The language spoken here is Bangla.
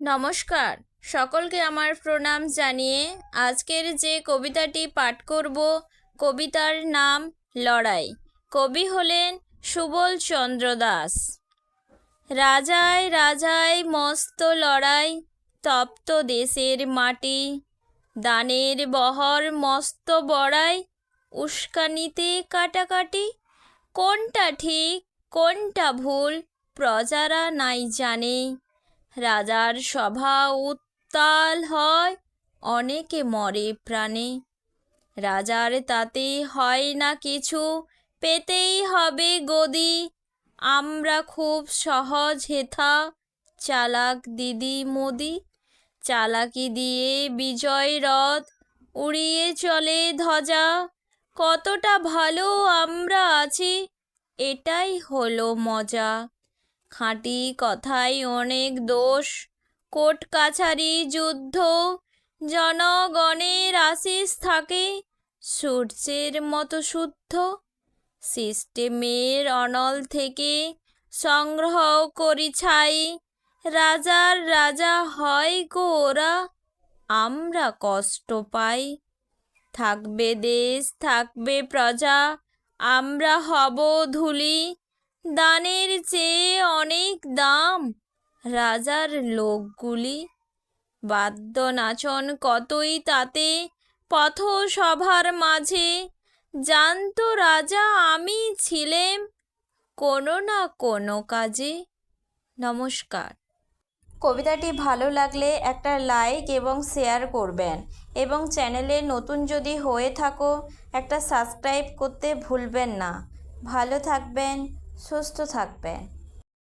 নমস্কার। সকলকে আমার প্রণাম জানিয়ে আজকের যে কবিতাটি পাঠ করব, কবিতার নাম লড়াই। কবি হলেন সুবল চন্দ্র দাস। রাজায় রাজায় মস্ত লড়াই, তপ্ত দেশের মাটি। দানের বহর মস্ত বড়াই, উস্কানিতে কাটাকাটি। কোনটা ঠিক, কোনটা ভুল, প্রজারা নাই জানে। রাজার সভা উত্তাল হয়, অনেকে মরে প্রাণে। রাজার তাতে হয় না কিছু, পেতেই হবে গদি। আমরা খুব সহজ হেথা, চালাক দিদি মোদি। চালাকি দিয়ে বিজয় রথ উড়িয়ে চলে ধ্বজা। কতটা ভালো আমরা আছি, এটাই হলো মজা। খাঁটি কথায় অনেক দোষ। কোর্ট কাছারি যুদ্ধ, জনগণের আশিস থাকে, সূর্যের মতো শুদ্ধ। সিস্টেমের অনল থেকে সংগ্রহ করি ছাই, রাজার রাজা হয় গো ওরা, আমরা কষ্ট পাই। থাকবে দেশ, থাকবে প্রজা, আমরা হব ধুলি দানের চেয়ে অনেক দাম। রাজার লোকগুলি বাদ্য নাচন কতই তাতে পথসভার মাঝে। জানতো রাজা, আমি ছিলেম কোনো না কোনো কাজে। নমস্কার। কবিতাটি ভালো লাগলে একটা লাইক এবং শেয়ার করবেন এবং চ্যানেলে নতুন যদি হয়ে থাকো, একটা সাবস্ক্রাইব করতে ভুলবেন না। ভালো থাকবেন সুস্থ থাকবেন